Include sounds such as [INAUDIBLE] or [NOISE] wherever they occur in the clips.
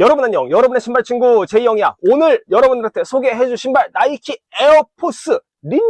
여러분 안녕. 여러분의 신발 친구 제이형이야. 오늘 여러분들한테 소개해줄 신발 나이키 에어포스 리넨?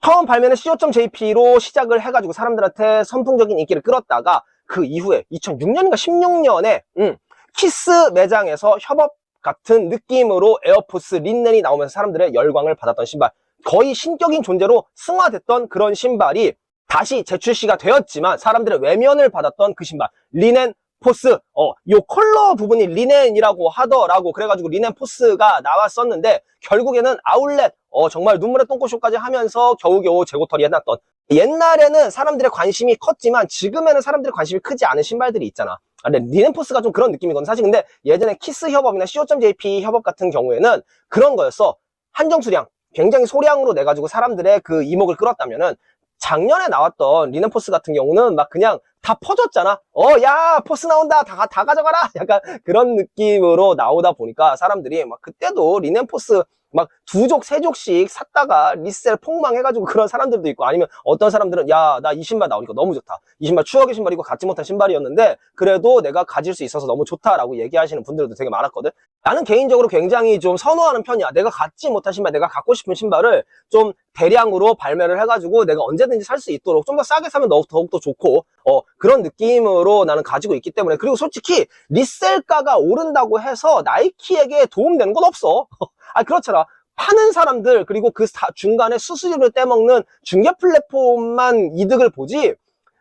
처음 발매는 co.jp로 시작을 해가지고 사람들한테 선풍적인 인기를 끌었다가 그 이후에 2006년인가 16년에 음, 키스 매장에서 협업 같은 느낌으로 에어포스 린넨이 나오면서 사람들의 열광을 받았던 신발. 거의 신격인 존재로 승화됐던 그런 신발이 다시 재출시가 되었지만 사람들의 외면을 받았던 그 신발 리넨 포스. 어, 요 컬러 부분이 리넨이라고 하더라고. 그래가지고 리넨 포스가 나왔었는데 결국에는 아울렛 어, 정말 눈물의 똥꼬쇼까지 하면서 겨우겨우 재고털이 해놨던. 옛날에는 사람들의 관심이 컸지만 지금에는 사람들의 관심이 크지 않은 신발들이 있잖아. 아, 근데 리넨포스가 좀 그런 느낌이거든. 사실 근데 예전에 키스 협업이나 co.jp 협업 같은 경우에는 그런 거였어. 한정 수량 굉장히 소량으로 내가지고 사람들의 그 이목을 끌었다면은 작년에 나왔던 리넨포스 같은 경우는 막 그냥 다 퍼졌잖아. 어, 야, 포스 나온다. 다, 가- 다 가져가라. [LAUGHS] 약간 그런 느낌으로 나오다 보니까 사람들이 막 그때도 리넨포스 막 두 족, 세 족씩 샀다가 리셀 폭망해가지고 그런 사람들도 있고 아니면 어떤 사람들은 야, 나 이 신발 나오니까 너무 좋다. 이 신발 추억의 신발이고 갖지 못한 신발이었는데 그래도 내가 가질 수 있어서 너무 좋다라고 얘기하시는 분들도 되게 많았거든. 나는 개인적으로 굉장히 좀 선호하는 편이야. 내가 갖지 못한 신발, 내가 갖고 싶은 신발을 좀 대량으로 발매를 해가지고 내가 언제든지 살 수 있도록 좀 더 싸게 사면 더욱, 더욱더 좋고 어, 그런 느낌으로 나는 가지고 있기 때문에 그리고 솔직히 리셀가가 오른다고 해서 나이키에게 도움되는 건 없어. [LAUGHS] 아 그렇잖아. 파는 사람들 그리고 그 사- 중간에 수수료를 떼먹는 중개 플랫폼만 이득을 보지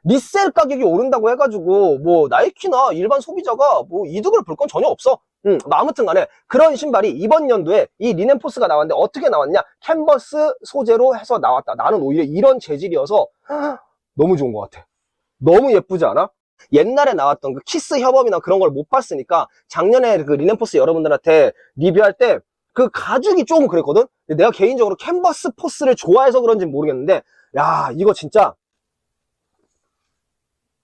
리셀 가격이 오른다고 해가지고 뭐 나이키나 일반 소비자가 뭐 이득을 볼 건 전혀 없어. 음, 뭐 아무튼 간에 그런 신발이 이번 연도에 이 리넨포스가 나왔는데 어떻게 나왔냐? 캔버스 소재로 해서 나왔다. 나는 오히려 이런 재질이어서 [GASPS] 너무 좋은 것 같아. 너무 예쁘지 않아? 옛날에 나왔던 그 키스 협업이나 그런 걸 못 봤으니까 작년에 그 리넨포스 여러분들한테 리뷰할 때 그 가죽이 조금 그랬거든? 내가 개인적으로 캔버스 포스를 좋아해서 그런지 모르겠는데 야 이거 진짜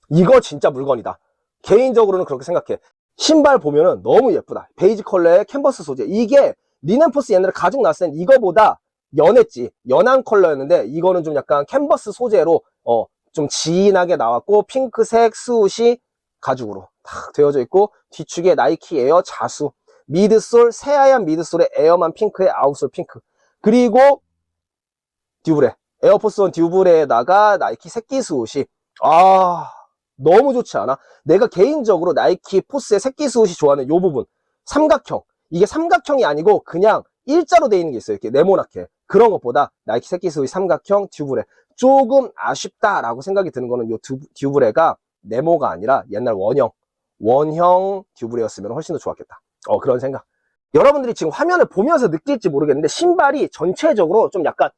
이거 진짜 물건이다. 개인적으로는 그렇게 생각해. 신발 보면은 너무 예쁘다. 베이지 컬러의 캔버스 소재. 이게 리넨포스 옛날에 가죽 나왔을 땐 이거보다 연했지. 연한 컬러였는데 이거는 좀 약간 캔버스 소재로 어, 좀 진하게 나왔고 핑크색 스웃이 가죽으로 탁 되어져 있고 뒤축에 나이키 에어 자수 미드솔 새하얀 미드솔에 에어만 핑크에 아웃솔 핑크. 그리고 듀브레. 에어포스 원 듀브레에다가 나이키 새끼 스웃이. 아 너무 좋지 않아? 내가 개인적으로 나이키 포스의 새끼 스웃이 좋아하는 요 부분. 삼각형. 이게 삼각형이 아니고 그냥 일자로 돼 있는 게 있어요. 이렇게 네모나게. 그런 것보다 나이키 새끼 스웃이 삼각형 듀브레. 조금 아쉽다라고 생각이 드는 거는 요 듀, 듀브레가 네모가 아니라 옛날 원형. 원형 듀브레였으면 훨씬 더 좋았겠다 어 그런 생각. 여러분들이 지금 화면을 보면서 느낄지 모르겠는데 신발이 전체적으로 좀 약간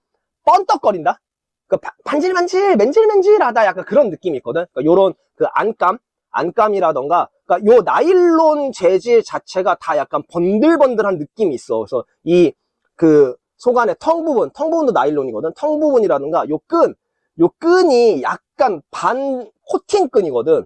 뻔떡거린다? 그 바- 반질반질 맨질맨질하다 약간 그런 느낌이 있거든? 그러니까 요런 그 안감 안감이라던가 그러니까 요 나일론 재질 자체가 다 약간 번들번들한 느낌이 있어. 그래서 이 그 속안의 텅 부분 텅 부분도 나일론이거든? 텅 부분이라든가 요 끈 요 끈이 약간 반 코팅 끈이거든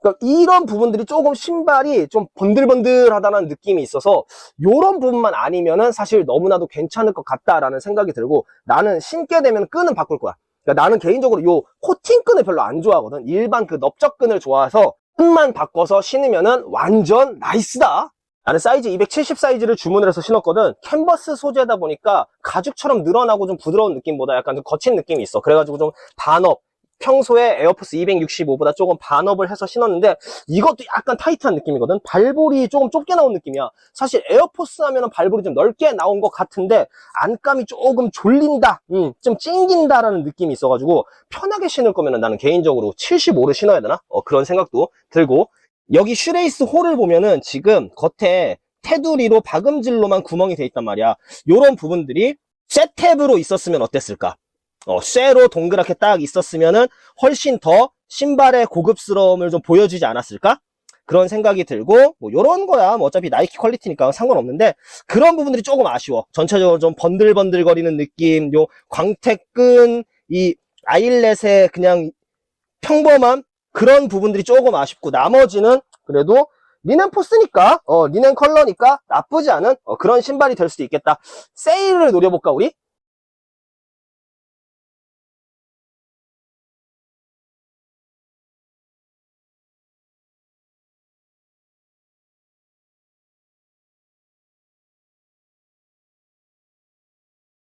그러니까 이런 부분들이 조금 신발이 좀 번들번들하다는 느낌이 있어서 이런 부분만 아니면은 사실 너무나도 괜찮을 것 같다라는 생각이 들고 나는 신게 되면 끈은 바꿀 거야. 그러니까 나는 개인적으로 요 코팅 끈을 별로 안 좋아하거든. 일반 그 넓적 끈을 좋아해서 끈만 바꿔서 신으면은 완전 나이스다. 나는 사이즈 270 사이즈를 주문을 해서 신었거든. 캔버스 소재다 보니까 가죽처럼 늘어나고 좀 부드러운 느낌보다 약간 좀 거친 느낌이 있어. 그래가지고 좀 반업. 평소에 에어포스 265보다 조금 반업을 해서 신었는데 이것도 약간 타이트한 느낌이거든. 발볼이 조금 좁게 나온 느낌이야. 사실 에어포스 하면은 발볼이 좀 넓게 나온 것 같은데 안감이 조금 졸린다, 음, 좀 찡긴다라는 느낌이 있어가지고 편하게 신을 거면은 나는 개인적으로 75를 신어야 되나? 어, 그런 생각도 들고 여기 슈레이스 홀을 보면은 지금 겉에 테두리로 박음질로만 구멍이 돼 있단 말이야. 요런 부분들이 쇠탭으로 있었으면 어땠을까? 어, 쇠로 동그랗게 딱 있었으면은 훨씬 더 신발의 고급스러움을 좀 보여주지 않았을까? 그런 생각이 들고, 뭐, 요런 거야. 뭐, 어차피 나이키 퀄리티니까 상관없는데, 그런 부분들이 조금 아쉬워. 전체적으로 좀 번들번들거리는 느낌, 요 광택끈, 이 아일렛의 그냥 평범한 그런 부분들이 조금 아쉽고, 나머지는 그래도 리넨 포스니까, 어, 리넨 컬러니까 나쁘지 않은 어, 그런 신발이 될 수도 있겠다. 세일을 노려볼까, 우리?